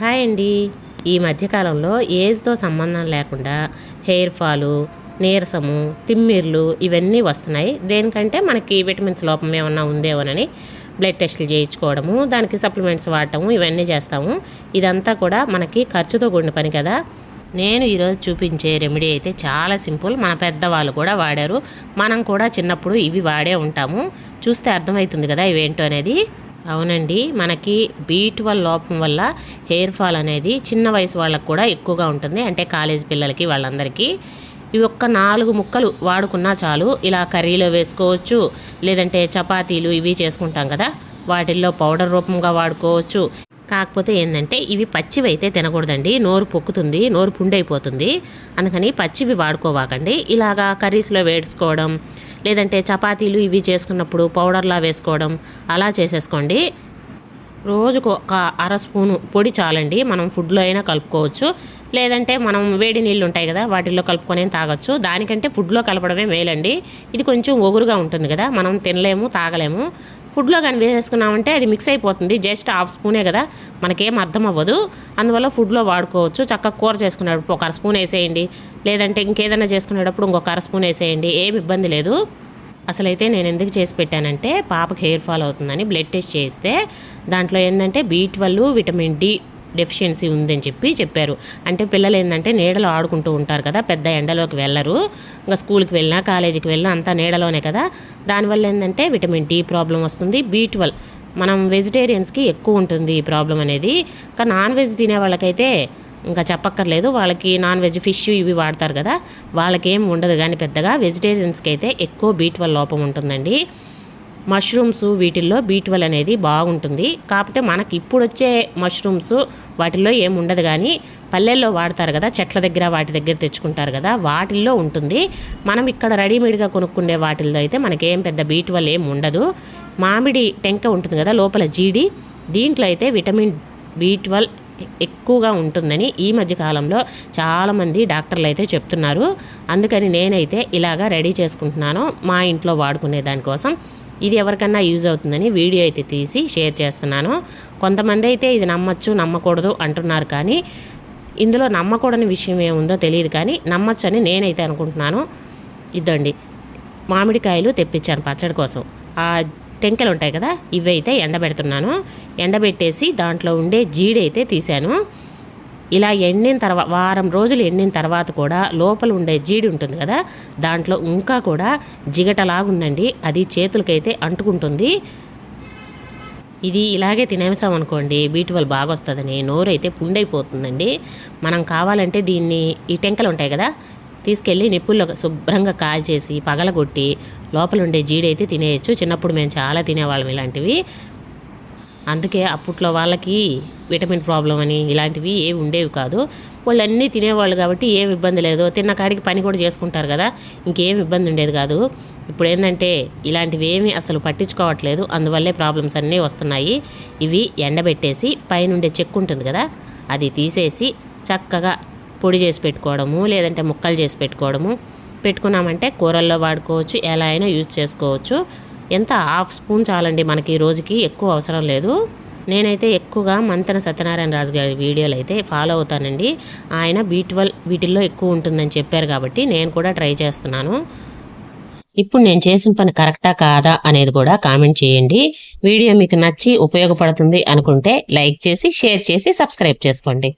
Hi అండి. ఈ మధ్యకాలంలో ఏజ్తో సంబంధం లేకుండా హెయిర్ ఫాలు నీరసము తిమ్మిర్లు ఇవన్నీ వస్తున్నాయి. దేనికంటే మనకి విటమిన్స్ లోపం ఏమన్నా ఉందేమోనని బ్లడ్ టెస్టులు చేయించుకోవడము దానికి సప్లిమెంట్స్ వాడటము ఇవన్నీ చేస్తాము. ఇదంతా కూడా మనకి ఖర్చుతో కూడిన పని కదా. నేను ఈరోజు చూపించే రెమెడీ అయితే చాలా సింపుల్. మన పెద్దవాళ్ళు కూడా వాడారు. మనం కూడా చిన్నప్పుడు ఇవి వాడే ఉంటాము. చూస్తే అర్థమవుతుంది కదా ఇవేంటో అనేది. అవునండి. మనకి బీ ట్వెల్వ్ లోపం వల్ల హెయిర్ ఫాల్ అనేది చిన్న వయసు వాళ్ళకు కూడా ఎక్కువగా ఉంటుంది. అంటే కాలేజ్ పిల్లలకి వాళ్ళందరికీ. ఇవి ఒక్క నాలుగు ముక్కలు వాడుకున్నా చాలు. ఇలా కర్రీలో వేసుకోవచ్చు. లేదంటే చపాతీలు ఇవి చేసుకుంటాం కదా. వాటిల్లో పౌడర్ రూపంగా వాడుకోవచ్చు. కాకపోతే ఏంటంటే ఇవి పచ్చివి అయితే తినకూడదండి. నోరు పొక్కుతుంది నోరు పుండైపోతుంది. అందుకని పచ్చివి వాడుకోవాకండి. ఇలాగా కర్రీస్లో వేసుకోవడం లేదంటే చపాతీలు ఇవి చేసుకున్నప్పుడు పౌడర్లా వేసుకోవడం అలా చేసేసుకోండి. రోజుకు ఒక అర స్పూను పొడి చాలండి. మనం ఫుడ్లో అయినా కలుపుకోవచ్చు. లేదంటే మనం వేడి నీళ్ళు ఉంటాయి కదా వాటిల్లో కలుపుకొని తాగొచ్చు. దానికంటే ఫుడ్లో కలపడమే మేలండి. ఇది కొంచెం ఒగురుగా ఉంటుంది కదా మనం తినలేము తాగలేము. ఫుడ్లో కానీ వేసేసుకున్నామంటే అది మిక్స్ అయిపోతుంది. జస్ట్ హాఫ్ స్పూనే కదా మనకేం అర్థం అవ్వదు. అందువల్ల ఫుడ్లో వాడుకోవచ్చు. చక్కగా కూర చేసుకునేటప్పుడు ఒక అర స్పూన్ వేసేయండి. లేదంటే ఇంకేదైనా చేసుకునేటప్పుడు ఇంకొక అర స్పూన్ వేసేయండి. ఏం ఇబ్బంది లేదు. అసలైతే నేను ఎందుకు చేసి పెట్టానంటే పాపకి హెయిర్ ఫాల్ అవుతుందని బ్లడ్ టెస్ట్ చేస్తే దాంట్లో ఏంటంటే B twelve vitamin D deficiency ఉందని చెప్పి చెప్పారు. అంటే పిల్లలు ఏంటంటే నీడలో ఆడుకుంటూ ఉంటారు కదా పెద్ద ఎండలోకి వెళ్ళరు. ఇంకా స్కూల్కి వెళ్ళినా కాలేజీకి వెళ్ళినా అంతా నీడలోనే కదా. దానివల్ల ఏంటంటే విటమిన్ డి ప్రాబ్లం వస్తుంది. బీ ట్వెల్వ్ మనం వెజిటేరియన్స్కి ఎక్కువ ఉంటుంది ఈ ప్రాబ్లం అనేది. ఇంకా నాన్ వెజ్ తినే వాళ్ళకైతే ఇంకా చెప్పక్కర్లేదు. వాళ్ళకి నాన్ వెజ్ ఫిష్ ఇవి వాడతారు కదా వాళ్ళకేం ఉండదు కానీ పెద్దగా వెజిటేరియన్స్కి అయితే ఎక్కువ బీ లోపం ఉంటుందండి. మష్రూమ్స్ వీటిల్లో బీట్వెల్ అనేది బాగుంటుంది. కాకపోతే మనకి ఇప్పుడు వచ్చే మష్రూమ్స్ వాటిల్లో ఏం ఉండదు కానీ పల్లెల్లో వాడతారు కదా చెట్ల దగ్గర వాటి దగ్గర తెచ్చుకుంటారు కదా వాటిల్లో ఉంటుంది. మనం ఇక్కడ రెడీమేడ్గా కొనుక్కునే వాటిల్లో అయితే మనకేం పెద్ద బీట్వెల్ ఏం ఉండదు. మామిడి టెంక ఉంటుంది కదా లోపల జీడి దీంట్లో అయితే విటమిన్ బీ ట్వెల్వ్ ఎక్కువగా ఉంటుందని ఈ మధ్య కాలంలో చాలామంది డాక్టర్లు అయితే చెప్తున్నారు. అందుకని నేనైతే ఇలాగా రెడీ చేసుకుంటున్నాను. మా ఇంట్లో వాడుకునే దానికోసం ఇది ఎవరికన్నా యూజ్ అవుతుందని వీడియో అయితే తీసి షేర్ చేస్తున్నాను. కొంతమంది అయితే ఇది నమ్మచ్చు నమ్మకూడదు అంటున్నారు కానీ ఇందులో నమ్మకూడని విషయం ఏముందో తెలియదు కానీ నమ్మచ్చని నేనైతే అనుకుంటున్నాను. ఇద్దండి. మామిడికాయలు తెప్పించాను పచ్చడి కోసం. ఆ టెంకెలు ఉంటాయి కదా ఇవి అయితే ఎండబెడుతున్నాను. ఎండబెట్టేసి దాంట్లో ఉండే జీడి అయితే తీశాను. ఇలా ఎండిన తర్వాత వారం రోజులు ఎండిన తర్వాత కూడా లోపల ఉండే జీడి ఉంటుంది కదా దాంట్లో ఇంకా కూడా జిగటలాగుందండి. అది చేతులకైతే అంటుకుంటుంది. ఇది ఇలాగే తినేసాం అనుకోండి బీటువల్ బాగా వస్తుందని నోరు అయితే పుండైపోతుందండి. మనం కావాలంటే దీన్ని ఈ టెంకలు ఉంటాయి కదా తీసుకెళ్ళి నిప్పుల్లో శుభ్రంగా కాల్చేసి పగలగొట్టి లోపల ఉండే జీడైతే తినేయచ్చు. చిన్నప్పుడు మేము చాలా తినేవాళ్ళం ఇలాంటివి. అందుకే అప్పట్లో వాళ్ళకి విటమిన్ ప్రాబ్లం అని ఇలాంటివి ఏవి ఉండేవి కాదు. వాళ్ళు అన్నీ తినేవాళ్ళు కాబట్టి ఏం ఇబ్బంది లేదు. తిన్న కాడికి పని కూడా చేసుకుంటారు కదా. ఇంకేం ఇబ్బంది ఉండేది కాదు. ఇప్పుడు ఏంటంటే ఇలాంటివి ఏమీ అసలు పట్టించుకోవట్లేదు. అందువల్లే ప్రాబ్లమ్స్ అన్నీ వస్తున్నాయి. ఇవి ఎండబెట్టేసి పైనుండే చెక్కు ఉంటుంది కదా. అది తీసేసి చక్కగా పొడి చేసి పెట్టుకోవడము లేదంటే ముక్కలు చేసి పెట్టుకోవడము. పెట్టుకున్నామంటే కూరల్లో వాడుకోవచ్చు. ఎలా అయినా యూజ్ చేసుకోవచ్చు. ఎంత హాఫ్ స్పూన్ చాలండి మనకి ఈ రోజుకి? ఎక్కువ అవసరం లేదు. నేనైతే ఎక్కువగా మంతన సత్యనారాయణ రాజు గారి వీడియోలు అయితే ఫాలో అవుతానండి. ఆయన బీ ట్వెల్వ్ వీటిల్లో ఎక్కువ ఉంటుందని చెప్పారు కాబట్టి నేను కూడా ట్రై చేస్తున్నాను. ఇప్పుడు నేను చేసిన పని కరెక్టా కాదా అనేది కూడా కామెంట్ చేయండి. వీడియో మీకు నచ్చి ఉపయోగపడుతుంది అనుకుంటే లైక్ చేసి షేర్ చేసి సబ్స్క్రైబ్ చేసుకోండి.